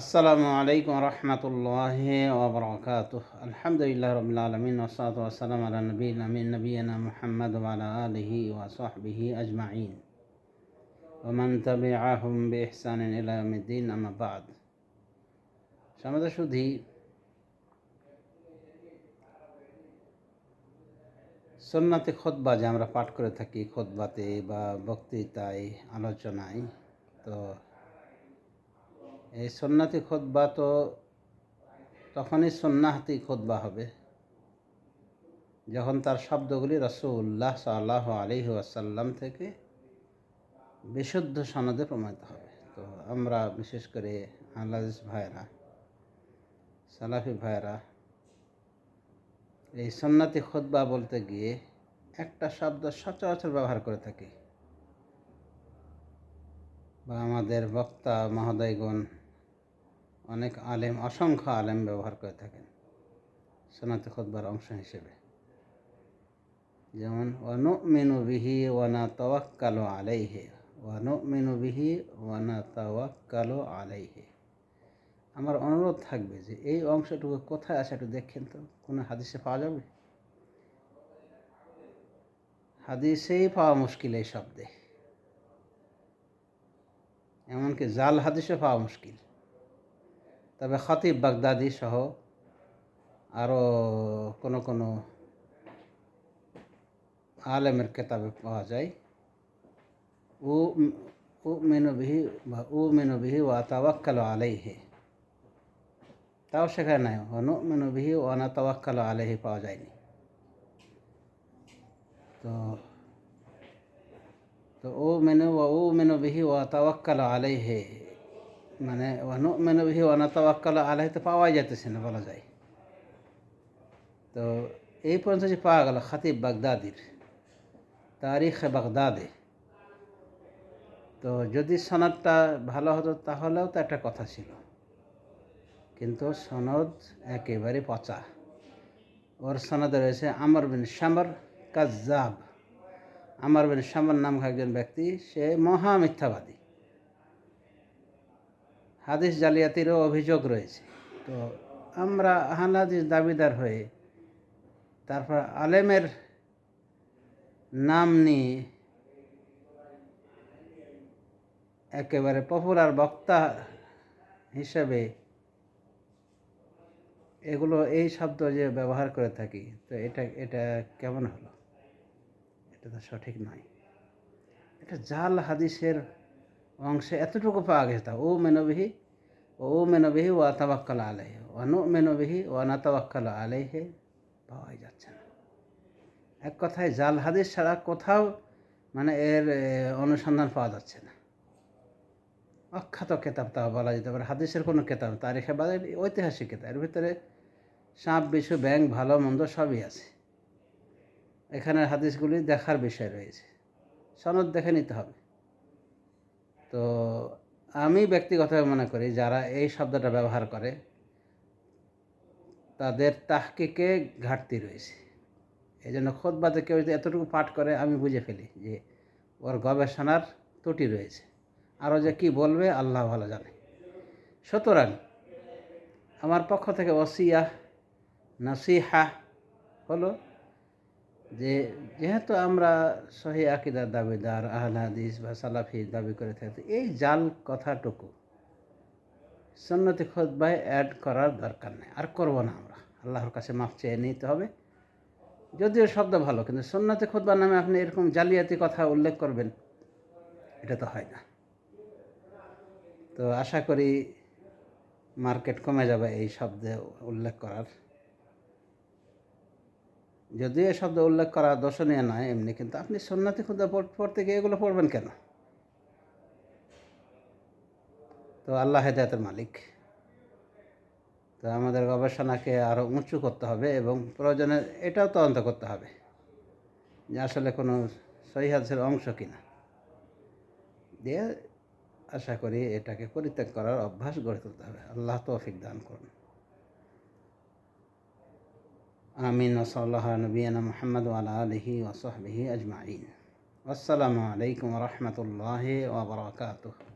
আসসালামু আলাইকুম রহমতুল্লাহ ওবরাকাত আলহামদুলিল্লাহ রবিল আলমিন ওসাত ওসালাম আলা নবীন আমিন নবীনা মোহাম্মদ আলহি ওয়াসবিহি আজমাইন। ওমান তাবিআহুম বিইহসান ইলা ইয়াউমিদ্দিন, আম্মা বাদ। সমাদা শুধু সন্নাতে খোদবা যে আমরা পাঠ করে থাকি খোদবাতে বা বক্তৃতায়, আলোচনায়, তো এই সন্ন্যাতি খোদবা তো তখনই সন্ন্যাহাতি খোদবা হবে। যখন তার শব্দগুলি রসুল্লাহ সাল্লাহ আলহি আসাল্লাম থেকে বিশুদ্ধ সনদে প্রমাণিত হবে। তো আমরা বিশেষ করে আল্লাহ ভাইরা সালাফি ভাইরা এই সন্ন্যাতি খোদবা বলতে গিয়ে একটা শব্দ সচরাচর ব্যবহার করে থাকি। বা আমাদের বক্তা মহোদয়গণ অনেক আলেম, অসংখ্য আলেম ব্যবহার করে থাকেন সোনাতে খোদবার অংশ হিসেবে। যেমন ওয়ানু মেনু বিহি ওয়ানা তওয়াক্কালো আলাইহে ওয়ানু মেনু বিহি ওয়ানা তওয়াক্কালো আলাইহে আমার অনুরোধ থাকবে যে এই অংশটুকু কোথায় আছে একটু দেখেন তো, কোনো হাদিসে পাওয়া যাবে? হাদিসেই পাওয়া মুশকিল এই শব্দে। এমনকি জাল হাদিসে পাওয়া মুশকিল। তবে খতিব বাগদাদি সহ আরও কোনো কোনো আলেমের কেতাবে পাওয়া যায়। উ উ মেনবিহি বা উ মেনবিহি ওয়া তাওয়াক্কাল আলাইহে। তাও সেখানে নাই। অনু মেনবিহি ওয়ানা তাওয়াক্কাল আলাইহি পাওয়া যায়নি। তো তো ও মেনু ও মেনু বিহি ওয়া তাওয়াক্কাল আলাইহে মানে ওয়ানু, মেনু বিহি ওয়ানা তাওয়াক্কাল আলাইহি তো পাওয়াই যেতেছে না, বলা যায়। তো এই পর্যন্ত যে পাওয়া গেল খাতিব বাগদাদির, তারিখ বাগদাদে। তো যদি সনদটা ভালো হতো তাহলেও তো একটা কথা ছিল। কিন্তু সনদ একেবারে পচা। ওর সনদে রয়েছে আমর বিন শামর কাজাব আমার বিন শামর নাম একজন ব্যক্তি, সে মহা মিথ্যাবাদী। হাদিস জালিয়াতিরও অভিযোগ রয়েছে। তো আমরা আহলাদিস দাবিদার হয়ে তারপর আলেমের নাম নিয়ে একেবারে পপুলার বক্তা হিসেবে এগুলো, এই শব্দ যে ব্যবহার করে থাকি, তো এটা এটা কেমন হলো? এটা তো সঠিক নয়। এটা জাল হাদিসের অংশে এতটুকু পাওয়া গেছে তা ও মেনবিহি ও মেনবিহি ওয়া তাবাক্কাল আলাইহে অনু মেনবিহি ওয়ানা তাবাক্কাল আলাইহে। পাওয়াই যাচ্ছে না। এক কথায় জাল হাদিস ছাড়া কোথাও মানে এর অনুসন্ধান পাওয়া যাচ্ছে না। অখ্যাত কেতাব তা বলা যেতে পারে, হাদিসের কোনো কেতাব তারিখে বাদে ঐতিহাসিক কেতাব, এর ভিতরে সাপ, বিশু ব্যাং ভালো, মন্দ সবই আছে। এখানের হাদিসগুলি দেখার বিষয় রয়েছে। সনদ দেখে নিতে হবে। তো আমি ব্যক্তিগতভাবে মনে করি যারা এই শব্দটা ব্যবহার করে, তাদের তাহকিকে ঘাটতি রয়েছে। এই জন্য খোদ বাদে কেউ যদি এতটুকু পাঠ করে, আমি বুঝে ফেলি যে ওর গবেষণার ত্রুটি রয়েছে। আরও যে কি বলবে, আল্লাহ ভালো জানে। সুতরাং আমার পক্ষ থেকে ওসিয়া, নসিহা হলো যে যেহেতু আমরা সহি আকিদার দাবিদার, আহল হাদিস বা সালাফি দাবি করে থাকি, এই জাল কথাটুকু সন্নতি খোদবায় অ্যাড করার দরকার নেই। আর করব না আমরা। আল্লাহর কাছে মাফ চেয়ে নিতে হবে। যদিও শব্দ ভালো, কিন্তু সন্ন্যতে খোদবার নামে আপনি এরকম জালিয়াতি কথা উল্লেখ করবেন, এটা তো হয় না। তো আশা করি মার্কেট কমে যাবে এই শব্দে উল্লেখ করার। যদিও এ শব্দ উল্লেখ করা দর্শনীয় নয় এমনি কিন্তু আপনি সন্ন্যাতি খুদা পড়তে গিয়ে এগুলো পড়বেন কেন? তো আল্লাহ হেদায়তের মালিক। তো আমাদের গবেষণাকে আরও উঁচু করতে হবে এবং প্রয়োজনে এটাও তদন্ত করতে হবে যে আসলে কোনো সহিহাদের অংশ কিনা। দিয়ে আশা করি এটাকে পরিত্যাগ করার অভ্যাস গড়ে তুলতে হবে। আল্লাহ তৌফিক দান করুন। আমিন ওসল্লাহ নবীনা মোহাম্মদ আলা আলহি ওসহবিহি আজমাইন আসসালামু আলাইকুম রহমতুল্লাহ ওবরাকাতুহ